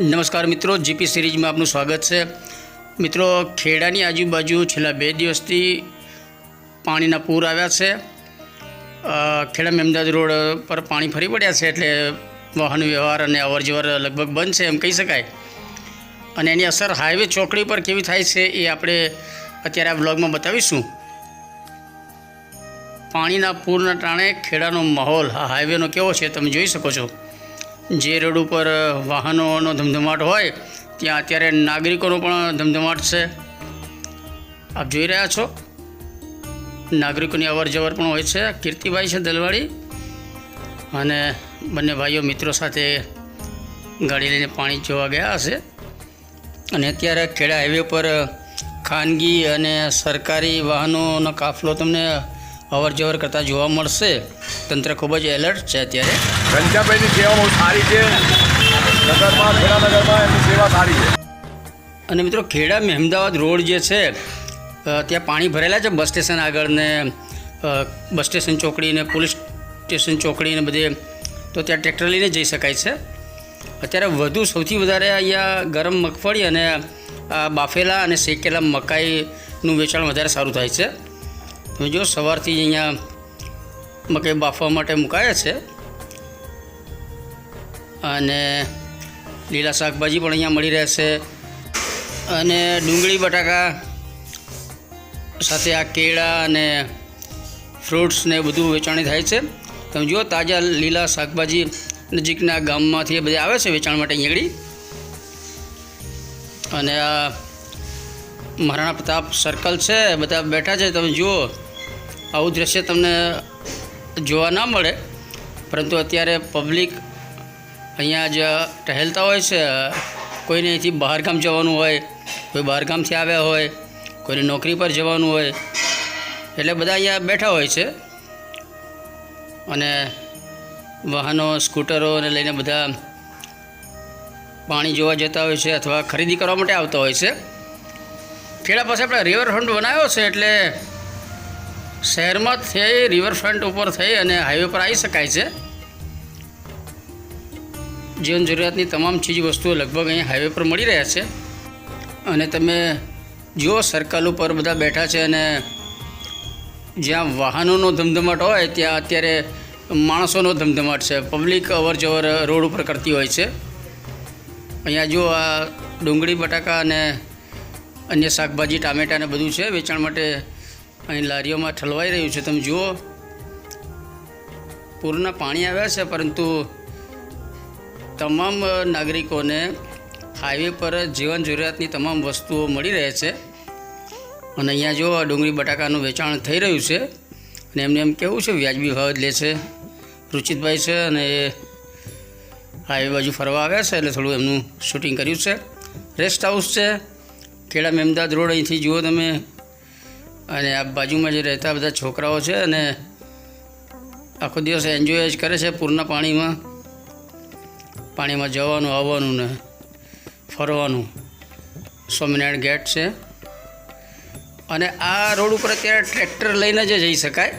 નમસ્કાર મિત્રો, જીપી સિરીઝમાં આપનું સ્વાગત છે. મિત્રો, ખેડાની આજુબાજુ છેલ્લા બે દિવસથી પાણીના પૂર આવ્યા છે. ખેડા મેમદાદ રોડ પર પાણી ફરી પડ્યા છે એટલે વાહન વ્યવહાર અને અવર જવર લગભગ બંધ છે એમ કહી શકાય. અને એની અસર હાઈવે ચોકડી પર કેવી થાય છે એ આપણે અત્યારે આ બ્લોગમાં બતાવીશું. પાણીના પૂરના ટાણે ખેડાનો માહોલ, આ હાઈવેનો કેવો છે તમે જોઈ શકો છો. જે રોડ ઉપર વાહનોનો ધમધમાટ હોય, ત્યાં અત્યારે નાગરિકોનો પણ ધમધમાટ છે. આપ જોઈ રહ્યા છો? નાગરિકોની અવર જવર પણ હોય છે. કીર્તિભાઈ છે દલવાડી અને બંને ભાઈઓ મિત્રો સાથે ગાડી લઈને પાણી જોવા ગયા હશે. અને અત્યારે ખેડા હાઈવે પર ખાનગી અને સરકારી વાહનોનો કાફલો તમને અવર જવર કરતાં જોવા મળશે. તંત્ર ખૂબ જ એલર્ટ છે અત્યારે. ઘનશ્યામભાઈની સેવા બહુ સારી છે. નગરમાં, ખેડાનગરમાં એમની સેવા સારી છે. અને મિત્રો, ખેડા મહેમદાવાદ રોડ જે છે ત્યાં પાણી ભરેલા છે બસ સ્ટેશન આગળ ને બસ સ્ટેશન ચોકડી ને પોલીસ સ્ટેશન ચોકડી ને બધે. તો ત્યાં ટ્રેક્ટર લઈને જઈ શકાય છે. અત્યારે વધુ સૌથી વધારે અહીંયા ગરમ મગફળી અને બાફેલા અને શેકેલા મકાઈનું વેચાણ વધારે સારું થાય છે. તમે જો સવારથી અહીંયા મકાઈ બાફવા માટે મુકાયા છે. અને લીલા શાકભાજી પણ અહીંયા મળી રહેશે. અને ડુંગળી, બટાકા સાથે આ કેળા અને ફ્રૂટ્સ ને બધું વેચાણી થાય છે. તમે જુઓ, તાજા લીલા શાકભાજી નજીકના ગામમાંથી એ બધા આવે છે વેચાણ માટે અહીંયા અને આ મહારાણા પ્રતાપ સર્કલ છે બધા બેઠા છે. તમે જુઓ, આવું દ્રશ્ય તમને જોવા ના મળે. પરંતુ અત્યારે પબ્લિક અહીંયા જ ટહેલતા હોય છે. કોઈને અહીંથી બહારગામ જવાનું હોય, કોઈ બહારગામથી આવ્યા હોય, કોઈને નોકરી પર જવાનું હોય. એટલે બધા અહીંયા બેઠા હોય છે. અને વાહનો સ્કૂટરોને લઈને બધા પાણી જોવા જતા હોય છે અથવા ખરીદી કરવા માટે આવતા હોય છે. ખેડા પાસે આપણે રિવરફ્રન્ટ બનાવ્યો છે એટલે શહેરમાં થઈ રિવરફ્રન્ટ ઉપર થઈ અને હાઈવે પર આવી શકાય છે. જીવન જરૂરિયાતની તમામ ચીજ વસ્તુઓ લગભગ અહીં હાઈવે પર મળી રહ્યા છે. અને તમે જુઓ સર્કલ ઉપર બધા બેઠા છે અને જ્યાં વાહનોનો ધમધમાટ હોય, ત્યાં અત્યારે માણસોનો ધમધમાટ છે. પબ્લિક અવર જવર રોડ ઉપર કરતી હોય છે. અહીંયા જો આ ડુંગળી, બટાકા અને અન્ય શાકભાજી, ટામેટાં ને બધું છે વેચાણ માટે અહીં લારીઓમાં ઠલવાઈ રહ્યું છે. તમે જુઓ, પૂરના પાણી આવ્યા છે, પરંતુ તમામ નાગરિકોને હાઈવે પર જીવન જરૂરિયાતની તમામ વસ્તુઓ મળી રહે છે. અને અહીંયા જો ડુંગળી બટાકાનું વેચાણ થઈ રહ્યું છે, અને એમને એમ કેવું છે, વ્યાજબી ભાવ જ લે છે. રુચિતભાઈ છે અને એ હાઈવે બાજુ ફરવા આવ્યા છે, એટલે થોડું એમનું શૂટિંગ કર્યું છે. રેસ્ટ હાઉસ છે ખેડા મેમદાદ રોડ અહીંથી જુઓ તમે. અને આ બાજુમાં જે રહેતા બધા છોકરાઓ છે અને આખો દિવસ એન્જોય જ કરે છે પૂરના પાણીમાં. પાણીમાં જવાનું, આવવાનું ને ફરવાનું. સ્વામિનારાયણ ગેટ છે. અને આ રોડ ઉપર અત્યારે ટ્રેક્ટર લઈને જ જઈ શકાય.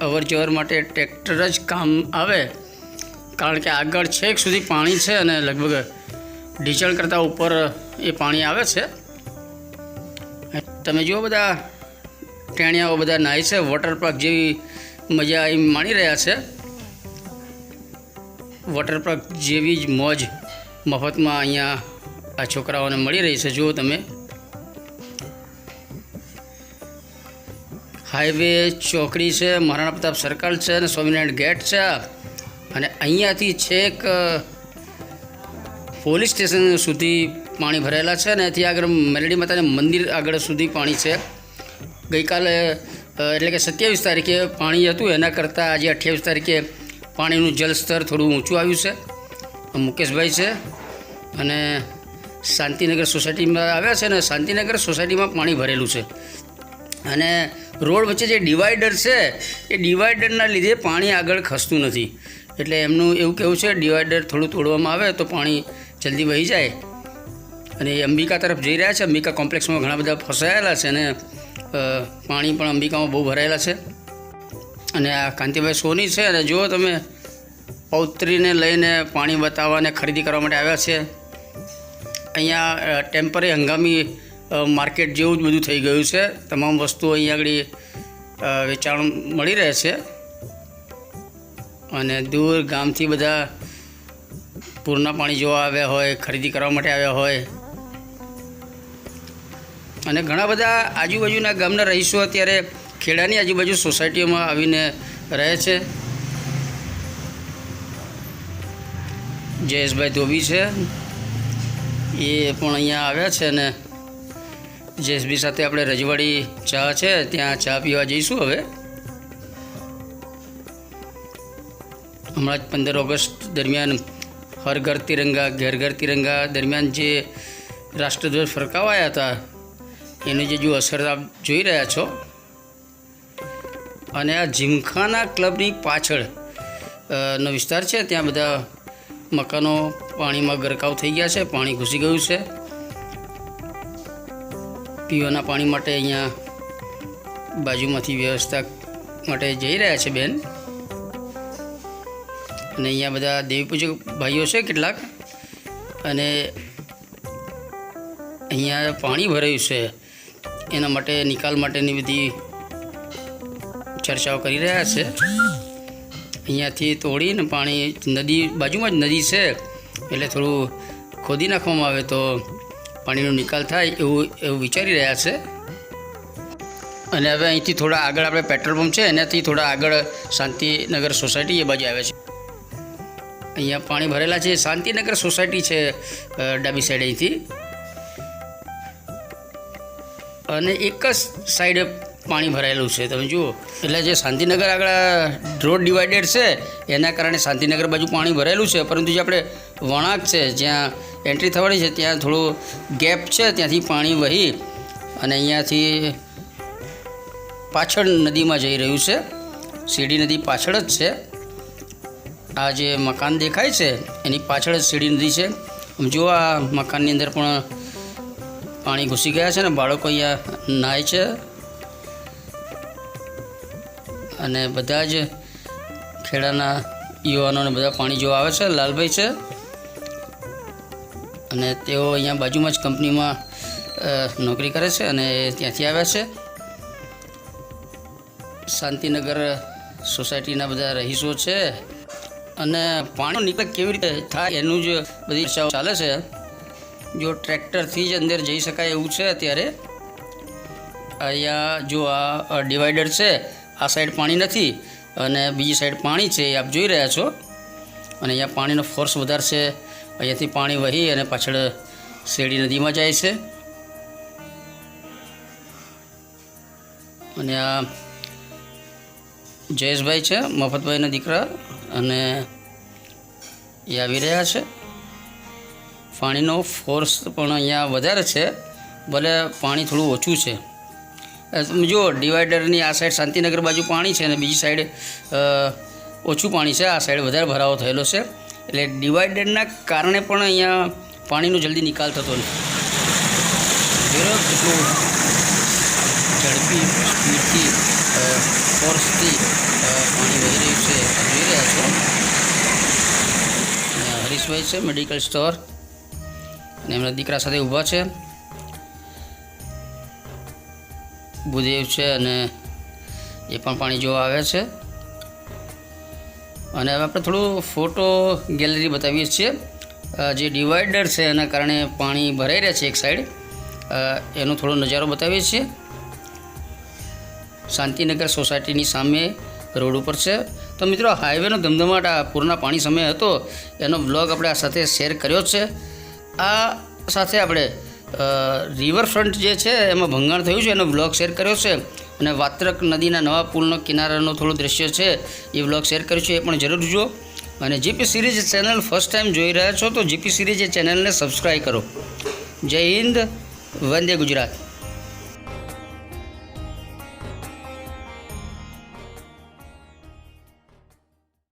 અવર જવર માટે ટ્રેક્ટર જ કામ આવે. કારણ કે આગળ છેક સુધી પાણી છે અને લગભગ ડીઝલ કરતાં ઉપર એ પાણી આવે છે. તમે જુઓ બધા ટેણિયાઓ બધા નાય છે, વોટર પાર્ક જેવી મજા એમ માણી રહ્યા છે. વોટર પાર્ક જેવી જ મોજ મફતમાં અહીંયા આ છોકરાઓને મળી રહી છે. જુઓ તમે. હાઈવે ચોકડી છે, મહારાણા પ્રતાપ સર્કલ છે અને સ્વામિનારાયણ ગેટ છે. અને અહીંયાથી છેક પોલીસ સ્ટેશન સુધી પાણી ભરાયેલા છે અને ત્યાંથી આગળ મેલડી માતાના મંદિર આગળ સુધી પાણી છે. ગઈકાલે એટલે કે સત્યાવીસ તારીખે પાણી હતું. એના કરતાં આજે અઠ્યાવીસ તારીખે પાણીનું જલસ્તર થોડું ઊંચું આવ્યું છે. મુકેશભાઈ છે અને શાંતિનગર સોસાયટીમાં આવ્યા છે અને શાંતિનગર સોસાયટીમાં પાણી ભરેલું છે. અને રોડ વચ્ચે જે ડિવાઈડર છે, એ ડિવાઈડરના લીધે પાણી આગળ ખસતું નથી. એટલે એમનું એવું કહેવું છે, ડિવાઈડર થોડું તોડવામાં આવે તો પાણી જલ્દી વહી જાય. અને અંબિકા તરફ જઈ રહ્યા છે. અંબિકા કોમ્પ્લેક્સમાં ઘણા બધા ફસાયેલા છે અને પાણી પણ અંબિકામાં બહુ ભરાયેલા છે. અને આ કાંતિભાઈ સોની છે અને જુઓ તમે, પૌત્રીને લઈને પાણી બતાવવાને ખરીદી કરવા માટે આવ્યા છે. અહીંયા ટેમ્પરરી હંગામી માર્કેટ જેવું જ બધું થઈ ગયું છે. તમામ વસ્તુઓ અહીંયા આગળ વેચાણ મળી રહે છે. અને દૂર ગામથી બધા પૂરના પાણી જોવા આવ્યા હોય, ખરીદી કરવા માટે આવ્યા હોય. અને ઘણા બધા આજુબાજુના ગામના રહીશો અત્યારે ખેડાની આજુબાજુ સોસાયટીઓમાં આવીને રહે છે. જયેશભાઈ ધોબી છે. એ પણ અહીંયા આવ્યા છે અને જયેશભાઈ સાથે આપણે રજવાડી ચા છે, ત્યાં ચા પીવા જઈશું હવે. હમણાં જ પંદર ઓગસ્ટ દરમિયાન હર ઘર તિરંગા, ઘેર ઘર તિરંગા દરમિયાન જે રાષ્ટ્રધ્વજ ફરકાવાયા હતા એની જે જો અસર આપ જોઈ રહ્યા છો, અને આ જીમખાના ક્લબની પાછળ નો વિસ્તાર છે, ત્યાં બધા મકાનો પાણીમાં ગરકાવ થઈ ગયા છે, પાણી ઘૂસી ગયું છે. પીવાના પાણી માટે અહીંયા બાજુમાંથી વ્યવસ્થા માટે જઈ રહ્યા છે બેન. અને અહીંયા બધા દેવી પૂજક ભાઈઓ છે કેટલાક. અને અહીંયા પાણી ભરાયું છે. એના માટે નિકાલ માટેની બધી ચર્ચાઓ કરી રહ્યા છે. અહીંયાથી તોડીને પાણી નદી, બાજુમાં જ નદી છે, એટલે થોડું ખોદી નાખવામાં આવે તો પાણીનો નિકાલ થાય એવું એવું વિચારી રહ્યા છે. અને હવે અહીંથી થોડા આગળ આપણે પેટ્રોલ પંપ છે, એનાથી થોડા આગળ શાંતિનગર સોસાયટી એ બાજુ આવે છે. અહીંયા પાણી ભરેલા છે. શાંતિનગર સોસાયટી છે ડાબી સાઈડ અહીંથી. અને એક જ સાઈડે પાણી ભરાયેલું છે, તમે જુઓ. એટલે જે શાંતિનગર આગળ રોડ ડિવાઈડેડ છે, એના કારણે શાંતિનગર બાજુ પાણી ભરાયેલું છે, પરંતુ જે આપણે વળાંક છે, જ્યાં એન્ટ્રી થવાની છે, ત્યાં થોડો ગેપ છે, ત્યાંથી પાણી વહી અને અહીંયાથી પાછળ નદીમાં જઈ રહ્યું છે. શીડી નદી પાછળ જ છે. આ જે મકાન દેખાય છે, એની પાછળ જ શીડી નદી છે. જો આ મકાનની અંદર પણ પાણી ઘૂસી ગયા છે ને બાળકો અહીંયા નાય છે. અને બધા જ ખેડાના યુવાનોને બધા પાણી જોવા આવે છે. લાલભાઈ છે. અને તેઓ અહીંયા બાજુમાં જ કંપનીમાં નોકરી કરે છે અને ત્યાંથી આવ્યા છે. શાંતિનગર સોસાયટીના બધા રહીશો છે. અને પાણીનો નિકાલ કેવી રીતે થાય એનું જ બધી ચર્ચાઓ ચાલે છે. જો ટ્રેક્ટરથી જ અંદર જઈ શકાય એવું છે અત્યારે. અહીંયા જો આ ડિવાઈડર છે, આ સાઈડ પાણી નથી અને બીજી સાઈડ પાણી છે, એ આપ જોઈ રહ્યા છો. અને અહીંયા પાણીનો ફોર્સ વધારે છે. અહીંયાથી પાણી વહી અને પાછળ શેરડી નદીમાં જાય છે. અને આ જયેશભાઈ છે, મફતભાઈના દીકરા અને એ આવી રહ્યા છે. પાણીનો ફોર્સ પણ અહીંયા વધારે છે. ભલે પાણી થોડું ઓછું છે. જુઓ ડિવાઈડરની આ સાઈડ શાંતિનગર બાજુ પાણી છે અને બીજી સાઈડ ઓછું પાણી છે. આ સાઈડ વધારે ભરાવો થયેલો છે. એટલે ડિવાઈડરના કારણે પણ અહીંયા પાણીનો જલ્દી નિકાલ થતો નથી. કેટલું ઝડપી સ્પીડથી ફોર્સથી પાણી વહી રહ્યું છે. જોઈ રહ્યા છો. હરીશભાઈ છે મેડિકલ સ્ટોર અને એમના દીકરા સાથે ઊભા છે. ભૂદેવ છે અને એ પણ પાણી જોવા આવે છે. અને હવે આપણે થોડું ફોટો ગેલેરી બતાવીએ છીએ. જે ડિવાઈડર છે એના કારણે પાણી ભરાઈ રહ્યા છે એક સાઈડ. એનો થોડો નજારો બતાવીએ છીએ. શાંતિનગર સોસાયટીની સામે રોડ ઉપર છે. તો મિત્રો હાઈવેનો ધમધમાટ આ પૂરના પાણી સમય હતો. એનો બ્લોગ આપણે આ સાથે શેર કર્યો છે. આ સાથે આપણે રિવરફ્રન્ટ જે છે, એમાં ભંગાણ થયું છે. એનો બ્લોગ શેર કર્યો છે. અને વાત્રક નદીના નવા પુલનો કિનારાનો થોડું દ્રશ્ય છે. એ બ્લોગ શેર કર્યો છે, એ પણ જરૂર જુઓ. અને GP series channel first time જોઈ રહ્યા છો, તો જીપી સિરીઝ ચેનલને સબસ્ક્રાઈબ કરો. જય હિન્દ, વંદે ગુજરાત.